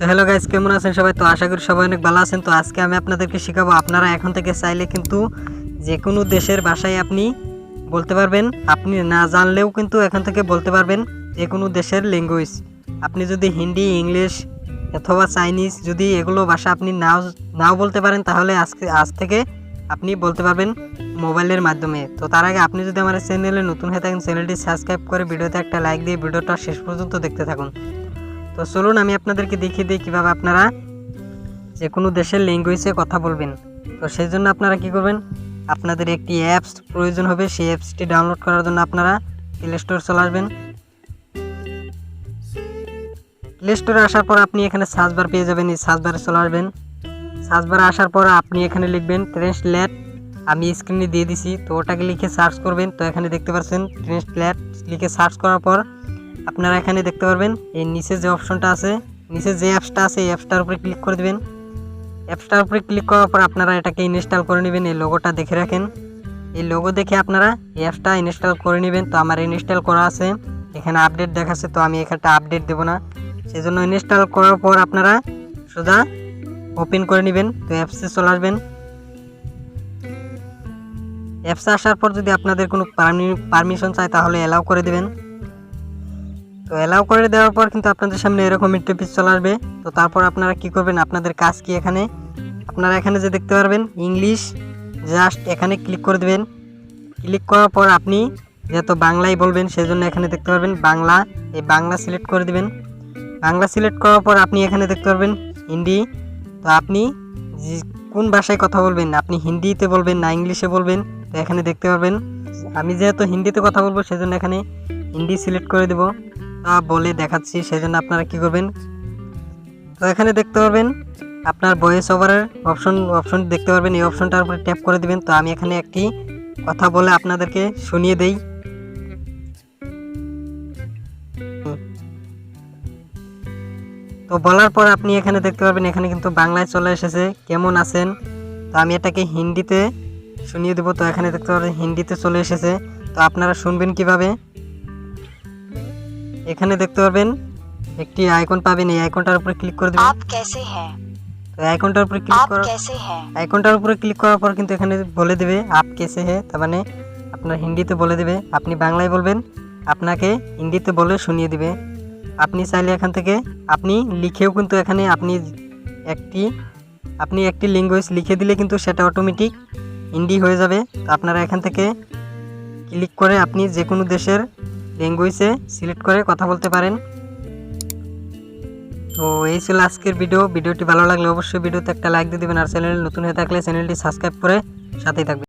তো hello guys কেমন আছেন সবাই? তো আশা করি সবাই অনেক ভালো আছেন। তো আজকে আমি আপনাদেরকে শেখাবো, আপনারা এখন থেকে চাইলে কিন্তু যে কোনো দেশের ভাষায় আপনি বলতে পারবেন। আপনি না জানলেও কিন্তু এখন থেকে বলতে পারবেন যে কোনো দেশের ল্যাঙ্গুয়েজ আপনি যদি হিন্দি, ইংলিশ অথবা চাইনিজ যদি এগুলো ভাষা আপনি নাও নাও বলতে পারেন, তাহলে আজকে, আজ থেকে আপনি বলতে পারবেন মোবাইলের মাধ্যমে। তো তার আগে আপনি যদি আমার চ্যানেলে নতুন হয়ে থাকেন, চ্যানেলটি সাবস্ক্রাইব করে ভিডিওতে একটা লাইক দিয়ে ভিডিওটা শেষ পর্যন্ত দেখতে থাকুন। তো চলুন আমি আপনাদেরকে দেখিয়ে দিই কীভাবে আপনারা যে কোনো দেশের ল্যাঙ্গুয়েজে কথা বলবেন। তো সেই জন্য আপনারা কি করবেন? আপনাদের একটি অ্যাপস প্রয়োজন হবে। সেই অ্যাপসটি ডাউনলোড করার জন্য আপনারা প্লে স্টোর চলে আসবেন। প্লে স্টোরে আসার পর আপনি এখানে সার্চ বার পেয়ে যাবেন। এই সার্চ বারে চলে আসবেন। সার্চ বারে আসার পর আপনি এখানে লিখবেন ট্রান্সলেট আমি স্ক্রিনে দিয়ে দিছি। তো ওটাকে লিখে সার্চ করবেন। তো এখানে দেখতে পাচ্ছেন ট্রান্সলেট লিখে সার্চ করার পর আপনারা এখানে দেখতে পারবেন, এই নিচে যে অপশনটা আছে, নিচে যে অ্যাপসটা আছে, এই অ্যাপসটার উপরে ক্লিক করে দেবেন। অ্যাপসটার উপরে ক্লিক করার পর আপনারা এটাকে ইনস্টল করে নেবেন, এই লোগোটা দেখে রাখেন। এই লোগো দেখে আপনারা এই অ্যাপসটা ইনস্টল করে নেবেন। তো আমার ইনস্টল করা আছে, এখানে আপডেট দেখাচ্ছে, তো আমি এখানটা আপডেট দেবো না। সেজন্য ইনস্টল করার পর আপনারা সোজা ওপেন করে নেবেন, তো অ্যাপসে চলে আসবেন। অ্যাপসে আসার পর যদি আপনাদের কোনো পারমিশন চায়, তাহলে অ্যালাউ করে দেবেন। তো অ্যালাউ করে দেওয়ার পর কিন্তু আপনাদের সামনে এরকম ইন্টারফেস চলে আসবে। তো তারপর আপনারা কি করবেন? আপনাদের কাজ কি এখানে? আপনারা এখানে যে দেখতে পারবেন ইংলিশ জাস্ট এখানে ক্লিক করে দেবেন। ক্লিক করার পর আপনি যেহেতু বাংলায় বলবেন, সেজন্য এখানে দেখতে পারবেন বাংলা। এই বাংলা সিলেক্ট করে দিবেন। বাংলা সিলেক্ট করার পর আপনি এখানে দেখতে পারবেন হিন্দি। তো আপনি কোন ভাষায় কথা বলবেন? আপনি হিন্দিতে বলবেন না ইংলিশে বলবেন। তো এখানে দেখতে পারবেন, আমি যেহেতু হিন্দিতে কথা বলব, সেজন্য এখানে হিন্দি সিলেক্ট করে দেবো। তা বলে দেখাচ্ছি, সেজন্য আপনারা কি করবেন? তো এখানে দেখতে পারবেন, আপনার ভয়েস ওভারের অপশন অপশন দেখতে পারবেন, এই অপশনটার উপরে ট্যাপ করে দিবেন। তো আমি এখানে একটি কথা বলে আপনাদেরকে শুনিয়ে দেই। তো বলার পর আপনি এখানে দেখতে পারবেন, এখানে কিন্তু বাংলায় চলে এসেছে, কেমন আছেন? তো আমি এটাকে হিন্দিতে শুনিয়ে দেবো। তো এখানে দেখতে পারবেন, হিন্দিতে চলে এসেছে। তো আপনারা শুনবেন কীভাবে? এখানে দেখতে পাবেন একটি আইকন পাবেন। এই আইকনটার উপরে ক্লিক করে দিবেন। আপ कैसे হ্যাঁ। তো আইকনটার উপরে ক্লিক করার कैसे হ্যাঁ। আইকনটার উপরে ক্লিক করার পর কিন্তু এখানে বলে দেবে আপ কেসে হ্যাঁ। তার মানে আপনার হিন্দিতে বলে দেবে। আপনি বাংলায় বলবেন আপনাকে হিন্দিতে বলে শুনিয়ে দিবে। আপনি চাইলে এখান থেকে আপনি লিখেও কিন্তু এখানে আপনি একটি আপনি একটি ল্যাঙ্গুয়েজ লিখে দিলে কিন্তু সেটা অটোমেটিক হিন্দি হয়ে যাবে। তো আপনারা এখান থেকে ক্লিক করে আপনি যে কোনো দেশের ল্যাঙ্গুয়েজে সিলেক্ট করে কথা বলতে পারেন। তো এই ছিল আজকের ভিডিও। ভিডিওটি ভালো লাগলে অবশ্যই ভিডিওতে একটা লাইক দিয়ে দেবেন। আর চ্যানেল নতুন হয়ে থাকলে চ্যানেলটি সাবস্ক্রাইব করে সাথেই থাকবেন।